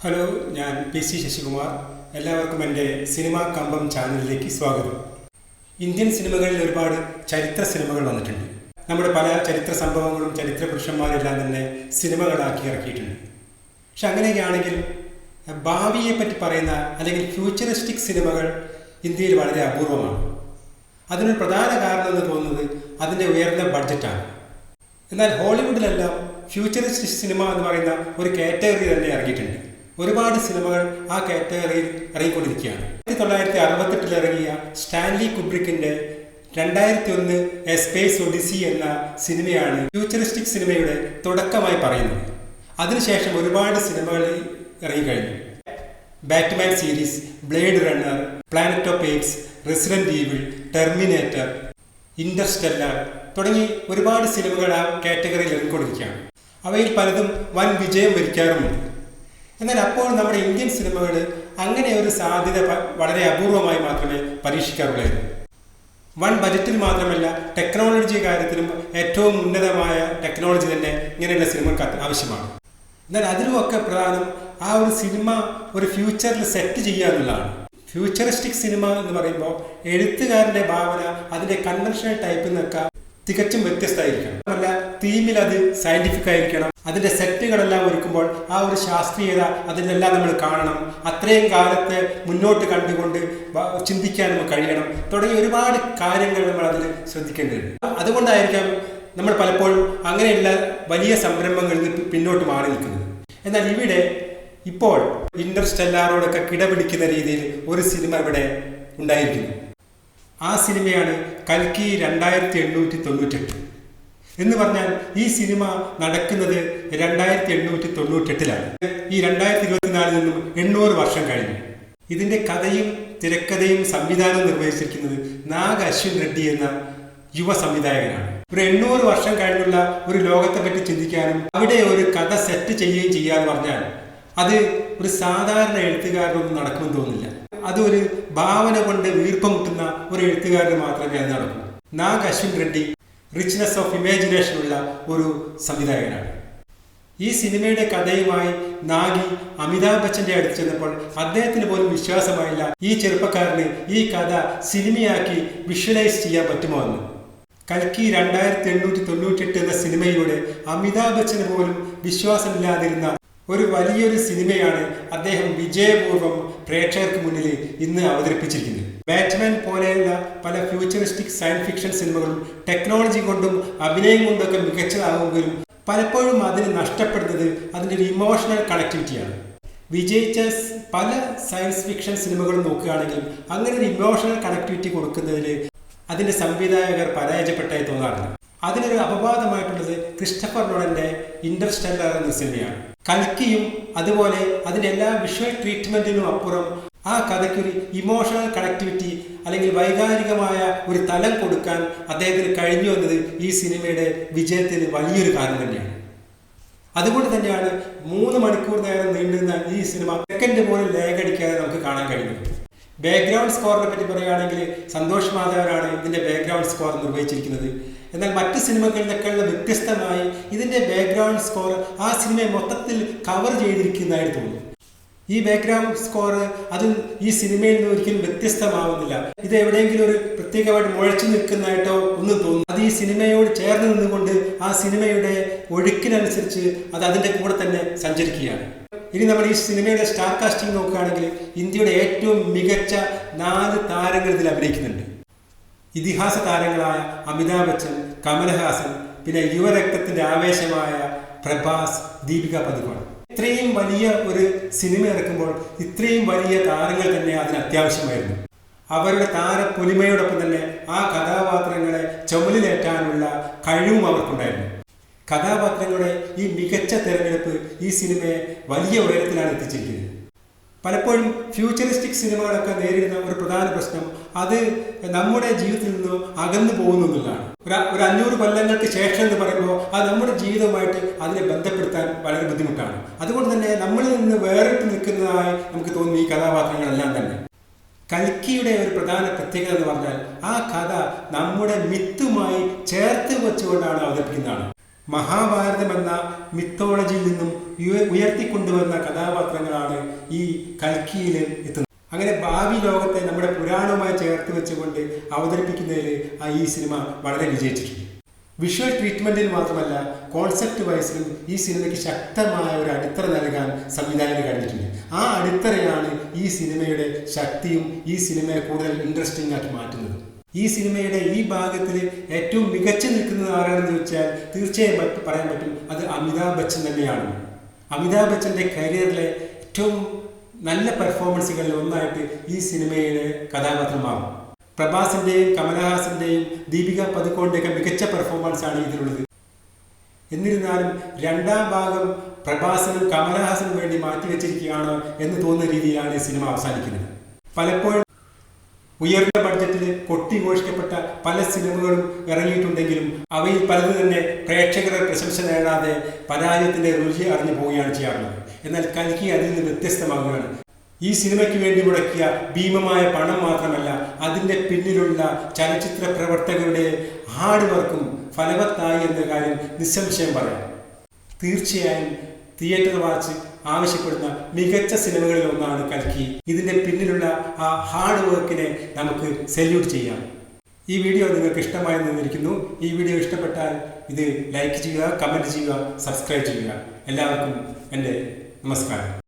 Hello ഞാൻ P C Sasikumar. എല്ലാവർക്കും എന്റെ സിനിമാ കമ്പം ചാനലിലേക്ക് സ്വാഗതം. ഇന്ത്യൻ സിനിമകളിൽ ഒരുപാട് ചരിത്ര സിനിമകൾ വന്നിട്ടുണ്ട്. നമ്മുടെ പല ചരിത്ര സംഭവങ്ങളും ചരിത്ര പുരുഷന്മാരും എല്ലാം തന്നെ സിനിമകളാക്കി ഇറക്കിയിട്ടുണ്ട്. പക്ഷെ അങ്ങനെയൊക്കെയാണെങ്കിൽ ഭാവിയെ പറ്റി പറയുന്ന അല്ലെങ്കിൽ ഫ്യൂച്ചറിസ്റ്റിക് സിനിമകൾ ഇന്ത്യയിൽ വളരെ അപൂർവമാണ്. അതിനൊരു പ്രധാന കാരണം എന്ന് തോന്നുന്നത് അതിന്റെ ഉയർന്ന ബഡ്ജറ്റാണ്. എന്നാൽ ഹോളിവുഡിലെല്ലാം ഫ്യൂച്ചറിസ്റ്റിക് സിനിമ എന്ന് പറയുന്ന ഒരു കാറ്റഗറി തന്നെ ഇറങ്ങിയിട്ടുണ്ട്. ഒരുപാട് സിനിമകൾ ആ കാറ്റഗറിയിൽ ഇറങ്ങിക്കൊണ്ടിരിക്കുകയാണ്. ആയിരത്തി തൊള്ളായിരത്തി അറുപത്തെട്ടിൽ ഇറങ്ങിയ സ്റ്റാൻലി കുബ്രിക്കിന്റെ രണ്ടായിരത്തി ഒന്ന് എ സ്പേസ് ഒഡിസി എന്ന സിനിമയാണ് ഫ്യൂച്ചറിസ്റ്റിക് സിനിമയുടെ തുടക്കമായി പറയുന്നത്. അതിനുശേഷം ഒരുപാട് സിനിമകൾ ഇറങ്ങിക്കഴിഞ്ഞു. Batman series Blade Runner Planet of eights Resident Evil Terminator Interstellar തുടങ്ങി ഒരുപാട് സിനിമകൾ ആ കാറ്റഗറിയിൽ ഇറങ്ങിക്കൊണ്ടിരിക്കുകയാണ്. അവയിൽ പലതും വൻ വിജയം വരിക്കാറുമുണ്ട്. എന്നാൽ അപ്പോൾ നമ്മുടെ ഇന്ത്യൻ സിനിമകൾ അങ്ങനെ ഒരു സാധ്യത വളരെ അപൂർവമായി മാത്രമേ പരീക്ഷിക്കാറുള്ളായിരുന്നു. വൺ ബജറ്റിൽ മാത്രമല്ല ടെക്നോളജി കാര്യത്തിലും ഏറ്റവും ഉന്നതമായ ടെക്നോളജി തന്നെ ഇങ്ങനെയുള്ള സിനിമകൾക്ക് ആവശ്യമാണ്. എന്നാൽ അതിലുമൊക്കെ പ്രധാനം ആ ഒരു സിനിമ ഒരു ഫ്യൂച്ചറിൽ സെറ്റ് ചെയ്യുക എന്നുള്ളതാണ്. ഫ്യൂച്ചറിസ്റ്റിക് സിനിമ എന്ന് പറയുമ്പോൾ എഴുത്തുകാരന്റെ ഭാവന അതിന്റെ കൺവെൻഷണൽ ടൈപ്പിൽ നിന്നൊക്കെ തികച്ചും വ്യത്യസ്തമായിരിക്കണം. അല്ല തീമിൽ അത് സയന്റിഫിക് ആയിരിക്കണം. അതിന്റെ സെറ്റുകളെല്ലാം ഒരുക്കുമ്പോൾ ആ ഒരു ശാസ്ത്രീയത അതിലെല്ലാം നമ്മൾ കാണണം. അത്രയും കാലത്തെ മുന്നോട്ട് കണ്ടുകൊണ്ട് ചിന്തിക്കാൻ നമുക്ക് കഴിയണം. തുടങ്ങിയ ഒരുപാട് കാര്യങ്ങൾ നമ്മൾ അതിൽ ശ്രദ്ധിക്കേണ്ടതുണ്ട്. അതുകൊണ്ടായിരിക്കാം നമ്മൾ പലപ്പോഴും അങ്ങനെയുള്ള വലിയ സംരംഭങ്ങളിൽ നിന്ന് പിന്നോട്ട് മാറി നിൽക്കുന്നത്. എന്നാൽ ഇവിടെ ഇപ്പോൾ ഇന്റർസ്റ്റെല്ലാറോടൊക്കെ കിടപിടിക്കുന്ന രീതിയിൽ ഒരു സിനിമ ഇവിടെ ഉണ്ടായിരിക്കുന്നു. ആ സിനിമയാണ് കൽക്കി രണ്ടായിരത്തി എണ്ണൂറ്റി തൊണ്ണൂറ്റെട്ട്. എന്ന് പറഞ്ഞാൽ ഈ സിനിമ നടക്കുന്നത് രണ്ടായിരത്തി എണ്ണൂറ്റി തൊണ്ണൂറ്റെട്ടിലാണ് ഈ രണ്ടായിരത്തി ഇരുപത്തിനാലിൽ നിന്നും എണ്ണൂറ് വർഷം കഴിഞ്ഞു. ഇതിന്റെ കഥയും തിരക്കഥയും സംവിധാനവും നിർവഹിച്ചിരിക്കുന്നത് നാഗ് അശ്വിൻ റെഡ്ഡി എന്ന യുവ സംവിധായകനാണ്. ഒരു എണ്ണൂറ് വർഷം കഴിഞ്ഞുള്ള ഒരു ലോകത്തെ പറ്റി ചിന്തിക്കാനും അവിടെ ഒരു കഥ സെറ്റ് ചെയ്യുകയും ചെയ്യാന്ന് പറഞ്ഞാൽ അത് ഒരു സാധാരണ എഴുത്തുകാരനൊന്നും നടക്കുമെന്ന് തോന്നില്ല അത് ഒരു ഭാവന കൊണ്ട് വീർപ്പം മുട്ടുന്ന ഒരു എഴുത്തുകാരന് മാത്രമേ അത് നടക്കൂ. Nag Ashwin Reddy richness of imagination ഉള്ള ഒരു സംവിധായകനാണ്. ഈ സിനിമയുടെ കഥയുമായി നാഗി അമിതാഭ് ബച്ചന്റെ അടുത്ത് ചെന്നപ്പോൾ അദ്ദേഹത്തിന് പോലും വിശ്വാസമായില്ല ഈ ചെറുപ്പക്കാരന് ഈ കഥ സിനിമയാക്കി വിഷ്വലൈസ് ചെയ്യാൻ പറ്റുമോ എന്ന്. കൽക്കി രണ്ടായിരത്തി എണ്ണൂറ്റി തൊണ്ണൂറ്റെട്ട് എന്ന സിനിമയിലൂടെ അമിതാഭ് ബച്ചന് പോലും വിശ്വാസമില്ലാതിരുന്ന ഒരു വലിയൊരു സിനിമയാണ് അദ്ദേഹം വിജയപൂർവം പ്രേക്ഷകർക്ക് മുന്നിൽ ഇന്ന് അവതരിപ്പിച്ചിരിക്കുന്നത്. ബാറ്റ്മാൻ പോലെയുള്ള പല ഫ്യൂച്ചറിസ്റ്റിക് സയൻസ് ഫിക്ഷൻ സിനിമകളും ടെക്നോളജി കൊണ്ടും അഭിനയം കൊണ്ടൊക്കെ മികച്ചതാകുമെങ്കിലും പലപ്പോഴും അതിന് നഷ്ടപ്പെടുന്നത് അതിന്റെ ഒരു ഇമോഷണൽ കണക്ടിവിറ്റിയാണ് വിജയിച്ച പല സയൻസ് ഫിക്ഷൻ സിനിമകളും നോക്കുകയാണെങ്കിൽ അങ്ങനെ ഒരു ഇമോഷണൽ കണക്ടിവിറ്റി കൊടുക്കുന്നതിൽ അതിന്റെ സംവിധായകർ പരാജയപ്പെട്ടായി തോന്നാറുണ്ട് അതിനൊരു അപവാദമായിട്ടുള്ളത് ക്രിസ്റ്റഫർ നോളന്റെ ഇന്റർസ്റ്റെല്ലർ എന്ന സിനിമയാണ് കൽക്കിയും അതുപോലെ അതിന്റെ എല്ലാ വിഷ്വൽ ട്രീറ്റ്മെന്റിനും അപ്പുറം ആ കഥയ്ക്കൊരു ഇമോഷണൽ കണക്ടിവിറ്റി അല്ലെങ്കിൽ വൈകാരികമായ ഒരു തലം കൊടുക്കാൻ അദ്ദേഹത്തിന് കഴിഞ്ഞു എന്നത് ഈ സിനിമയുടെ വിജയത്തിന് വലിയൊരു കാരണം തന്നെയാണ്. അതുകൊണ്ട് തന്നെയാണ് മൂന്ന് മണിക്കൂർ നേരം നീണ്ടുന്ന ഈ സിനിമ സെക്കൻഡ് പോലും ലേഖടിക്കാതെ നമുക്ക് കാണാൻ കഴിയുന്നത് ബാക്ക്ഗ്രൗണ്ട് സ്കോറിനെ പറ്റി പറയുകയാണെങ്കിൽ സന്തോഷ് മാധവനാണ് ഇതിന്റെ ബാക്ക്ഗ്രൗണ്ട് സ്കോർ നിർവഹിച്ചിരിക്കുന്നത്. എന്നാൽ മറ്റ് സിനിമകളിൽ നിന്നൊക്കെയുള്ള വ്യത്യസ്തമായി ഇതിന്റെ ബാക്ക്ഗ്രൗണ്ട് സ്കോർ ആ സിനിമയെ മൊത്തത്തിൽ കവർ ചെയ്തിരിക്കുന്നതായിട്ട് തോന്നുന്നു. ഈ ബാക്ക്ഗ്രൗണ്ട് സ്കോർ അത് ഈ സിനിമയിൽ നിന്ന് ഒരിക്കലും വ്യത്യസ്തമാവുന്നില്ല. ഇത് എവിടെയെങ്കിലും ഒരു പ്രത്യേകമായിട്ട് മുഴച്ചു നിൽക്കുന്നതായിട്ടോ ഒന്നും തോന്നുന്നു അത് ഈ സിനിമയോട് ചേർന്ന് നിന്നുകൊണ്ട് ആ സിനിമയുടെ ഒഴുക്കിനനുസരിച്ച് അത് അതിന്റെ കൂടെ തന്നെ സഞ്ചരിക്കുകയാണ്. ഇനി നമ്മൾ ഈ സിനിമയുടെ സ്റ്റാർ കാസ്റ്റിംഗ് നോക്കുകയാണെങ്കിൽ ഇന്ത്യയുടെ ഏറ്റവും മികച്ച നാല് താരങ്ങൾ ഇതിൽ അഭിനയിക്കുന്നുണ്ട്. ഇതിഹാസ താരങ്ങളായ അമിതാഭ് ബച്ചൻ കമൽഹാസൻ പിന്നെ യുവരക്തത്തിന്റെ ആവേശമായ പ്രഭാസ് ദീപിക പതുക്കോൺ ഇത്രയും വലിയ ഒരു സിനിമ ഇറക്കുമ്പോൾ ഇത്രയും വലിയ താരങ്ങൾ തന്നെ അതിന് അത്യാവശ്യമായിരുന്നു. അവരുടെ താരപ്പൊലിമയോടൊപ്പം തന്നെ ആ കഥാപാത്രങ്ങളെ ചുമലിലേറ്റാനുള്ള കഴിവും അവർക്കുണ്ടായിരുന്നു. കഥാപാത്രങ്ങളുടെ ഈ മികച്ച തിരഞ്ഞെടുപ്പ് ഈ സിനിമയെ വലിയ ഉയരത്തിലാണ് എത്തിച്ചിരിക്കുന്നത്. പലപ്പോഴും ഫ്യൂച്ചറിസ്റ്റിക് സിനിമകളൊക്കെ നേരിടുന്ന ഒരു പ്രധാന പ്രശ്നം അത് നമ്മുടെ ജീവിതത്തിൽ നിന്ന് അകന്നു പോകുന്നു എന്നുള്ളതാണ്. ഒരു അഞ്ഞൂറ് കൊല്ലങ്ങൾക്ക് ശേഷം എന്ന് പറയുമ്പോൾ അത് നമ്മുടെ ജീവിതവുമായിട്ട് അതിനെ ബന്ധപ്പെടുത്താൻ വളരെ ബുദ്ധിമുട്ടാണ്. അതുകൊണ്ട് തന്നെ നമ്മളിൽ നിന്ന് വേറിട്ട് നിൽക്കുന്നതായി നമുക്ക് തോന്നുന്നു ഈ കഥാപാത്രങ്ങളെല്ലാം തന്നെ. കൽക്കിയുടെ ഒരു പ്രധാന പ്രത്യേകത എന്ന് പറഞ്ഞാൽ ആ കഥ നമ്മുടെ മിത്തുമായി ചേർത്ത് വെച്ചുകൊണ്ടാണ് അവതരിപ്പിക്കുന്നതാണ്. മഹാഭാരതം എന്ന മിത്തോളജിയിൽ നിന്നും ഉയർത്തിക്കൊണ്ടുവരുന്ന കഥാപാത്രങ്ങളാണ് ഈ കൽക്കിയിൽ എത്തുന്നത്. അങ്ങനെ ഭാവി ലോകത്തെ നമ്മുടെ പുരാണവുമായി ചേർത്ത് വെച്ചുകൊണ്ട് അവതരിപ്പിക്കുന്നതിൽ ഈ സിനിമ വളരെ വിജയിച്ചിട്ടുണ്ട്. വിഷ്വൽ ട്രീറ്റ്മെന്റിൽ മാത്രമല്ല കോൺസെപ്റ്റ് വൈസിലും ഈ സിനിമയ്ക്ക് ശക്തമായ ഒരു അടിത്തറ നൽകാൻ സംവിധായകന് കഴിഞ്ഞിട്ടുണ്ട്. ആ അടിത്തറയാണ് ഈ സിനിമയുടെ ശക്തിയും ഈ സിനിമയെ കൂടുതൽ ഇൻട്രസ്റ്റിംഗ് ആക്കി മാറ്റുന്നത്. ഈ സിനിമയുടെ ഈ ഭാഗത്തിൽ ഏറ്റവും മികച്ചു നിൽക്കുന്നത് ആരാണെന്ന് ചോദിച്ചാൽ തീർച്ചയായും പറയാൻ പറ്റും അത് അമിതാഭ് ബച്ചൻ തന്നെയാണ്. അമിതാഭ് ബച്ചന്റെ കരിയറിലെ ഏറ്റവും നല്ല പെർഫോമൻസുകളിൽ ഒന്നായിട്ട് ഈ സിനിമയുടെ കഥാപാത്രം മാറും പ്രഭാസിന്റെയും കമലഹാസിന്റെയും ദീപിക പതുക്കോണിന്റെയൊക്കെ മികച്ച പെർഫോമൻസ് ആണ് ഇതിലുള്ളത്. എന്നിരുന്നാലും രണ്ടാം ഭാഗം പ്രഭാസിനും കമലഹാസനും വേണ്ടി മാറ്റിവെച്ചിരിക്കുകയാണ് എന്ന് തോന്നുന്ന രീതിയിലാണ് ഈ സിനിമ അവസാനിക്കുന്നത്. പലപ്പോഴും ഉയർന്ന ബഡ്ജറ്റിൽ കൊട്ടിഘോഷിക്കപ്പെട്ട പല സിനിമകളും ഇറങ്ങിയിട്ടുണ്ടെങ്കിലും അവയിൽ പലത് തന്നെ പ്രേക്ഷകരുടെ പ്രശംസ നേടാതെ പരാജയത്തിന്റെ രുചി അറിഞ്ഞു പോവുകയാണ് ചെയ്യാറുള്ളത്. എന്നാൽ കൽക്കി അതിൽ നിന്ന് വ്യത്യസ്തമാകുകയാണ് ഈ സിനിമയ്ക്ക് വേണ്ടി മുടക്കിയ ഭീമമായ പണം മാത്രമല്ല അതിന്റെ പിന്നിലുള്ള ചലച്ചിത്ര പ്രവർത്തകരുടെ ഹാർഡ് വർക്കും ഫലവത്തായി എന്ന കാര്യം നിസ്സംശയം പറയാം. തീർച്ചയായും തിയേറ്റർ വാച്ച് ആവശ്യപ്പെടുന്ന മികച്ച സിനിമകളിൽ ഒന്നാണ് കൽക്കി. ഇതിന്റെ പിന്നിലുള്ള ആ ഹാർഡ് വർക്കിനെ നമുക്ക് സല്യൂട്ട് ചെയ്യാം. ഈ വീഡിയോ നിങ്ങൾക്ക് ഇഷ്ടമായി നിന്നിരിക്കുന്നു ഈ വീഡിയോ ഇഷ്ടപ്പെട്ടാൽ ഇത് ലൈക്ക് ചെയ്യുക കമന്റ് ചെയ്യുക സബ്സ്ക്രൈബ് ചെയ്യുക. എല്ലാവർക്കും എന്റെ നമസ്കാരം.